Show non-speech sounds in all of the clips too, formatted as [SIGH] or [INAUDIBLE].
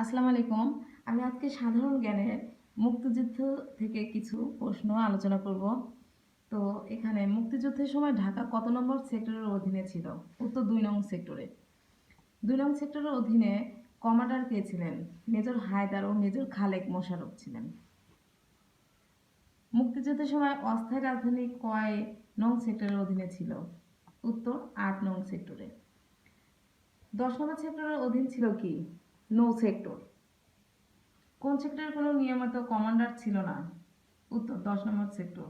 আসসালামু আলাইকুম। আমি আজকে সাধারণ জ্ঞানের মুক্তিযুদ্ধ থেকে কিছু প্রশ্ন আলোচনা করব। তো এখানে মুক্তিযুদ্ধের সময় ঢাকা কত নম্বর সেক্টরের অধীনে ছিল? উত্তর দুই নং সেক্টরে। দুই নং সেক্টরের অধীনে কমান্ডার কে ছিলেন? মেজর হায়দার ও মেজর খালেক মোশারফ ছিলেন। মুক্তিযুদ্ধের সময় অস্থায়ী রাজধানী কয় নং সেক্টরের অধীনে ছিল? উত্তর আট নং সেক্টরে। দশ নম্বর সেক্টরের অধীন ছিল কি? নো সেক্টর কোন সেক্টরের কোনো নিয়মিত কমান্ডার ছিল না? উত্তর, দশ নম্বর সেক্টর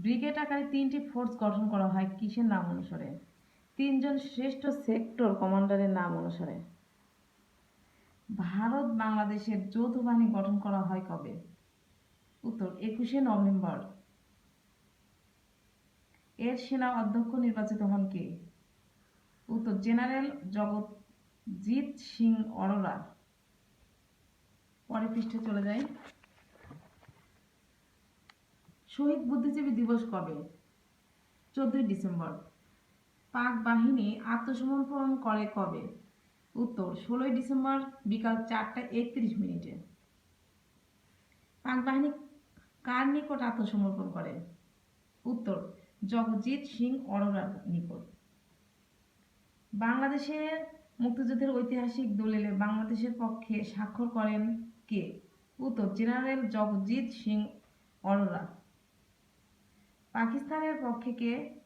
ব্রিগেড আকারে তিনটি ফোর্স গঠন করা হয় কিসের নাম অনুসারে? তিনজন শ্রেষ্ঠ সেক্টর কমান্ডারের নাম অনুসারে। ভারত বাংলাদেশের যৌথ বাহিনী গঠন করা হয় কবে? উত্তর, একুশে নভেম্বর। এর সেনা অধ্যক্ষ নির্বাচিত হন কে? উত্তর, জেনারেল জগৎজিৎ সিং অরোরা। পরের পৃষ্ঠে চলে যাই। শহীদ বুদ্ধিজীবী দিবস কবে? চোদ্দই ডিসেম্বর। পাক বাহিনী আত্মসমর্পণ করে কবে? উত্তর, ষোলোই ডিসেম্বর বিকাল চারটা একত্রিশ মিনিটে। পাক বাহিনী কার নিকট আত্মসমর্পণ করে? উত্তর, জগজিৎ সিং অরোরার নিকট। বাংলাদেশের মুক্তিযুদ্ধের ঐতিহাসিক দলিলে বাংলাদেশের পক্ষে স্বাক্ষর করেন কে? উত্তর, জেনারেল জগজিৎ সিং অরোরা। পাকিস্তানের পক্ষে কে?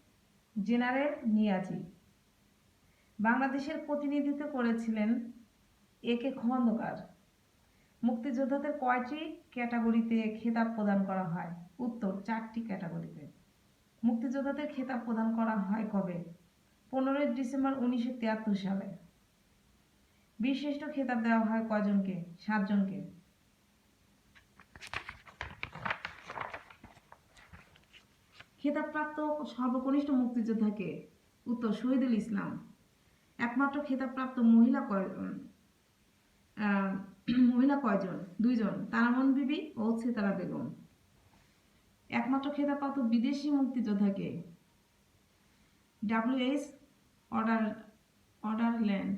জেনারেল নিয়াজি। বাংলাদেশের প্রতিনিধিত্ব করেছিলেন এ কে খন্দকার। মুক্তিযোদ্ধাদের কয়টি ক্যাটাগরিতে খেতাব প্রদান করা হয়? উত্তর, চারটি ক্যাটাগরিতে। মুক্তিযোদ্ধাদের খেতাব প্রদান করা হয় কবে? পনেরোই ডিসেম্বর উনিশশো তিয়াত্তর সালে। বীরশ্রেষ্ঠ খেতাব দেওয়া হয় কয়জনকে সাতজনকে। খেতাবপ্রাপ্ত সর্বকনিষ্ঠ মুক্তিযোদ্ধাকে উত্তর শহীদুল ইসলাম। একমাত্র খেতাবপ্রাপ্ত মহিলা [CLEARS THROAT] মহিলা কয়জন? দুইজন, তারামন বিবি ও সেতারা বেগম। একমাত্র খেতাবপ্রাপ্ত বিদেশি মুক্তিযোদ্ধাকে ডাব্লিউএস অর্ডার অর্ডারল্যান্ড